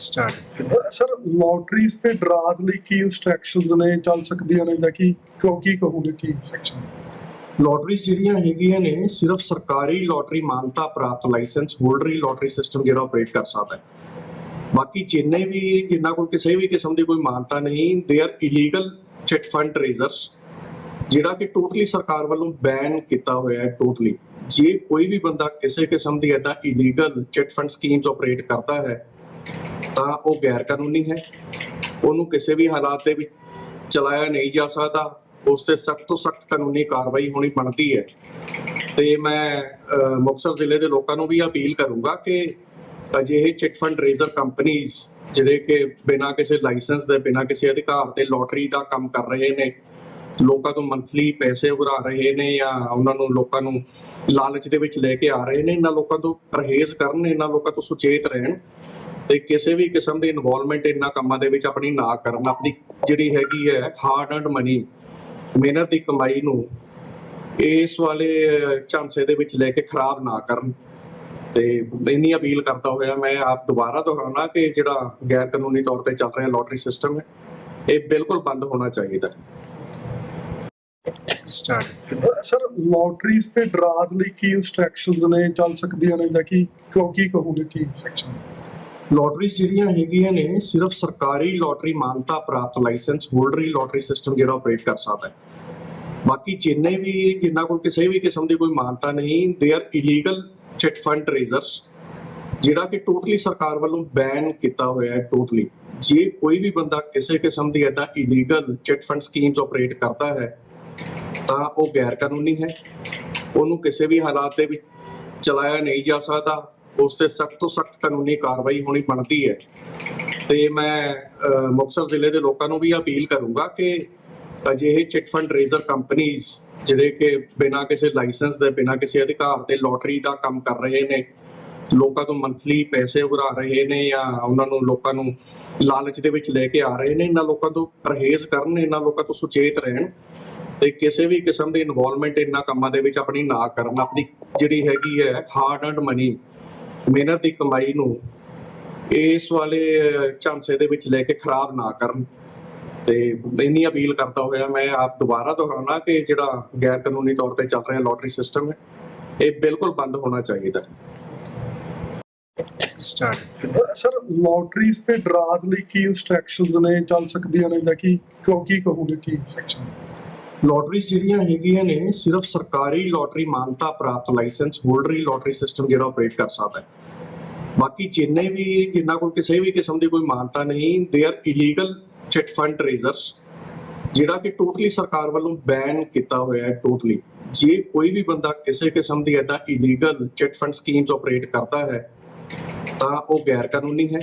Start sir ਲੋਟਰੀਜ਼ ਤੇ ਡਰਾਜ਼ ਲਈ ਕੀ instructions ਨੇ? ਚੱਲ ਸਕਦੀਆਂ ਨੇ ਜਾਂ ਕੀ? ਕਿਉਂ ਕੀ ਕਹੋਗੇ ਕੀ ਇਨਸਟਰਕਸ਼ਨ ਲੋਟਰੀਜ਼ ਜਿਹੜੀਆਂ ਹੈਗੀਆਂ ਨੇ ਸਿਰਫ ਸਰਕਾਰੀ ਲੋਟਰੀ ਮਾਨਤਾ ਪ੍ਰਾਪਤ ਲਾਇਸੈਂਸ ਹੋਲਡਰ ਹੀ ਲੋਟਰੀ ਸਿਸਟਮ ਜਿਹੜਾ ਆਪਰੇਟ ਕਰ ਸਕਦਾ ਹੈ। ਬਾਕੀ ਜਿੰਨੇ ਵੀ ਜਿਨ੍ਹਾਂ ਕੋਲ ਕਿਸੇ ਵੀ ਕਿਸਮ ਦੀ ਕੋਈ ਮਾਨਤਾ ਨਹੀਂ ਦੇ are illegal chit fund raisers ਜਿਹੜਾ ਕਿ ਟੋਟਲੀ ਸਰਕਾਰ ਵੱਲੋਂ ਬੈਨ ਕੀਤਾ ਹੋਇਆ ਹੈ ਟੋਟਲੀ ਜੇ ਕੋਈ ਵੀ ਬੰਦਾ ਕਿਸੇ ਕਿਸਮ ਦੀ ਐਦਾਂ illegal chit fund schemes operate ਕਰਦਾ ਹੈ ਤਾਂ ਉਹ ਗੈਰ ਕਾਨੂੰਨੀ ਹੈ। ਉਹਨੂੰ ਕਿਸੇ ਵੀ ਹਾਲਾਤ ਦੇ ਵਿੱਚ ਚਲਾਇਆ ਨਹੀਂ ਜਾ ਸਕਦਾ। ਉਸ ਤੇ ਸਖਤ ਤੋਂ ਸਖਤ ਕਾਨੂੰਨੀ ਕਾਰਵਾਈ ਹੋਣੀ ਬਣਦੀ ਹੈ। ਤੇ ਮੈਂ ਅਹ, ਜ਼ਿਲ੍ਹੇ ਦੇ ਲੋਕਾਂ ਨੂੰ ਵੀ ਅਪੀਲ ਕਰੂੰਗਾ ਕਿ ਅਜਿਹੇ ਚਿਟ ਫੰਡ ਰੇਜ਼ਰ ਕੰਪਨੀਆਂ ਜਿਹੜੇ ਕਿ ਬਿਨਾਂ ਕਿਸੇ ਲਾਇਸੈਂਸ ਦੇ ਬਿਨਾਂ ਕਿਸੇ ਅਧਿਕਾਰ ਤੇ ਲੋਟਰੀ ਦਾ ਕੰਮ ਕਰ ਰਹੇ ਨੇ ਲੋਕਾਂ ਤੋਂ ਮੰਥਲੀ ਪੈਸੇ ਉਗਰਾ ਰਹੇ ਨੇ ਜਾਂ ਉਹਨਾਂ ਨੂੰ ਲੋਕਾਂ ਨੂੰ ਲਾਲਚ ਦੇ ਵਿੱਚ ਲੈ ਕੇ ਆ ਰਹੇ ਨੇ ਇਹਨਾਂ ਲੋਕਾਂ ਤੋਂ ਪਰਹੇਜ਼ ਕਰਨ ਇਹਨਾਂ ਲੋਕਾਂ ਤੋਂ ਸੁਚੇਤ ਰਹਿਣ। ਤੇ ਕਿਸੇ ਵੀ ਕਿਸਮ ਦੀ ਇਨਵੋਲਵਮੈਂਟ ਇਹਨਾਂ ਕੰਮਾਂ ਦੇ ਵਿੱਚ ਆਪਣੀ ਨਾ ਕਰਨ ਆਪਣੀ ਜਿਹੜੀ ਹੈਗੀ ਹੈ ਹਾਰਡ ਅਰਨਡ ਮਨੀ ਮਿਹਨਤ ਦੀ ਕਮਾਈ ਨੂੰ ਇਸ ਵਾਲੇ ਝਾਂਸੇ ਦੇ ਵਿੱਚ ਲੈ ਕੇ ਖਰਾਬ ਨਾ ਕਰਨ। ਤੇ ਇੰਨੀ ਅਪੀਲ ਕਰਦਾ ਹੋਇਆ ਮੈਂ ਆਪ ਦੁਬਾਰਾ ਦੁਹਰਾਉਣਾ ਕਿ ਜਿਹੜਾ ਗੈਰ ਕਾਨੂੰਨੀ ਤੌਰ ਤੇ ਚੱਲ ਰਿਹਾ ਲੋਟਰੀ ਸਿਸਟਮ ਹੈ ਇਹ ਬਿਲਕੁਲ ਬੰਦ ਹੋਣਾ ਚਾਹੀਦਾ ਸਟਾਰਟ ਸਰ ਲੋਟਰੀਜ਼ ਤੇ ਡਰਾਜ਼ ਲਈ ਕੀ ਇਨਸਟਰਕਸ਼ਨਸ ਨੇ? ਚੱਲ ਸਕਦੀਆਂ ਨੇ ਜਾਂ ਕੀ ਕਿਉਂ ਕੀ ਕਹੋਗੇ ਕੀ ਇਨਸਟਰਕਸ਼ਨ ਲੋਟਰੀਜ਼ ਜਿਹੜੀਆਂ ਹੈਗੀਆਂ ਨੇ, ਸਿਰਫ ਸਰਕਾਰੀ ਲੋਟਰੀ ਮਾਨਤਾ ਪ੍ਰਾਪਤ ਲਾਇਸੈਂਸ ਹੋਲਡਰ ਹੀ ਲੋਟਰੀ ਸਿਸਟਮ ਜਿਹੜਾ ਆਪਰੇਟ ਕਰ ਸਕਦਾ ਹੈ। ਬਾਕੀ ਜਿੰਨੇ ਵੀ ਜਿਨ੍ਹਾਂ ਕੋਲ ਕਿਸੇ ਵੀ ਕਿਸਮ ਦੀ ਕੋਈ ਮਾਨਤਾ ਨਹੀਂ ਦੇ are illegal chit fund raisers ਜਿਹੜਾ ਕਿ ਟੋਟਲੀ ਸਰਕਾਰ ਵੱਲੋਂ ਬੈਨ ਕੀਤਾ ਹੋਇਆ ਹੈ ਟੋਟਲੀ ਜੇ ਕੋਈ ਵੀ ਬੰਦਾ ਕਿਸੇ ਕਿਸਮ ਦੀ ਐਦਾਂ illegal chit fund schemes operate ਕਰਦਾ ਹੈ, ਤਾਂ ਉਹ ਗੈਰ ਕਾਨੂੰਨੀ ਹੈ। ਉਹਨੂੰ ਕਿਸੇ ਵੀ ਹਾਲਾਤ ਦੇ ਵਿੱਚ ਚਲਾਇਆ ਨਹੀਂ ਜਾ ਸਕਦਾ। ਉਸ ਤੇ ਸਖਤ ਤੋਂ ਸਖਤ ਕਾਨੂੰਨੀ ਕਾਰਵਾਈ ਹੋਣੀ ਬਣਦੀ ਹੈ। ਤੇ ਮੈਂ ਅਹ, ਮੁਕਤਸਰ ਜ਼ਿਲ੍ਹੇ ਦੇ ਲੋਕਾਂ ਨੂੰ ਵੀ ਅਪੀਲ ਕਰੂੰਗਾ ਕਿ ਅਜਿਹੇ ਚਿਟ ਫੰਡ ਰੇਜ਼ਰ ਕੰਪਨੀਆਂ ਜਿਹੜੇ ਕਿ ਬਿਨਾਂ ਕਿਸੇ ਲਾਇਸੈਂਸ ਦੇ ਬਿਨਾਂ ਕਿਸੇ ਅਧਿਕਾਰ ਤੇ ਲੋਟਰੀ ਦਾ ਕੰਮ ਕਰ ਰਹੇ ਨੇ ਲੋਕਾਂ ਤੋਂ ਮੰਥਲੀ ਪੈਸੇ ਉਗਰਾ ਰਹੇ ਨੇ ਜਾਂ ਉਹਨਾਂ ਨੂੰ ਲੋਕਾਂ ਨੂੰ ਲਾਲਚ ਦੇ ਵਿੱਚ ਲੈ ਕੇ ਆ ਰਹੇ ਨੇ ਇਹਨਾਂ ਲੋਕਾਂ ਤੋਂ ਪਰਹੇਜ਼ ਕਰਨ ਇਹਨਾਂ ਲੋਕਾਂ ਤੋਂ ਸੁਚੇਤ ਰਹਿਣ ਤੇ ਕਿਸੇ ਵੀ ਕਿਸਮ ਦੀ ਇਨਵੋਲਵਮੈਂਟ ਇਹਨਾਂ ਕੰਮਾਂ ਦੇ ਵਿੱਚ ਆਪਣੀ ਨਾ ਕਰਨ। ਆਪਣੀ ਜਿਹੜੀ ਹੈਗੀ ਹੈ ਹਾਰਡ ਅਰਨਡ ਮਨੀ ਮਿਹਨਤ ਦੀ ਕਮਾਈ ਨੂੰ ਇਸ ਵਾਲੇ ਝਾਂਸੇ ਦੇ ਵਿੱਚ ਲੈ ਕੇ ਖਰਾਬ ਨਾ ਕਰਨ ਤੇ ਇੰਨੀ ਅਪੀਲ ਕਰਦਾ ਹੋਇਆ ਮੈਂ ਆਪ ਦੁਬਾਰਾ ਦੁਹਰਾਉਣਾ ਕਿ ਜਿਹੜਾ ਗੈਰ ਕਾਨੂੰਨੀ ਤੌਰ ਤੇ ਚੱਲ ਰਿਹਾ ਲੋਟਰੀ ਸਿਸਟਮ ਹੈ ਇਹ ਬਿਲਕੁਲ ਬੰਦ ਹੋਣਾ ਚਾਹੀਦਾ। ਹੈ ਸਟਾਰਟ ਸਰ ਲੋਟਰੀਜ਼ ਤੇ ਡਰਾਜ਼ ਲਈ ਕੀ ਇਨਸਟਰਕਸ਼ਨਸ ਨੇ? ਚੱਲ ਸਕਦੀਆਂ ਨੇ ਜਾਂ ਕੀ ਕਿਉਂ ਕੀ ਕਹੋਗੇ ਕੀ ਇਨਸਟਰਕਸ਼ਨ ਲੋਟਰੀਜ਼ ਜਿਹੜੀਆਂ ਹੈਗੀਆਂ ਨੇ, ਸਿਰਫ ਸਰਕਾਰੀ ਲੋਟਰੀ ਮਾਨਤਾ ਪ੍ਰਾਪਤ ਲਾਇਸੈਂਸ ਹੋਲਡਰ ਹੀ ਲੋਟਰੀ ਸਿਸਟਮ ਜਿਹੜਾ ਆਪਰੇਟ ਕਰ ਸਕਦਾ ਹੈ। ਬਾਕੀ ਜਿੰਨੇ ਵੀ ਜਿਨ੍ਹਾਂ ਕੋਲ ਕਿਸੇ ਵੀ ਕਿਸਮ ਦੀ ਕੋਈ ਮਾਨਤਾ ਨਹੀਂ ਦੇ are illegal chit fund raisers ਜਿਹੜਾ ਕਿ ਟੋਟਲੀ ਸਰਕਾਰ ਵੱਲੋਂ ਬੈਨ ਕੀਤਾ ਹੋਇਆ ਹੈ ਟੋਟਲੀ ਜੇ ਕੋਈ ਵੀ ਬੰਦਾ ਕਿਸੇ ਕਿਸਮ ਦੀ ਐਦਾਂ illegal chit fund schemes operate ਕਰਦਾ ਹੈ, ਤਾਂ ਉਹ ਗੈਰ ਕਾਨੂੰਨੀ ਹੈ।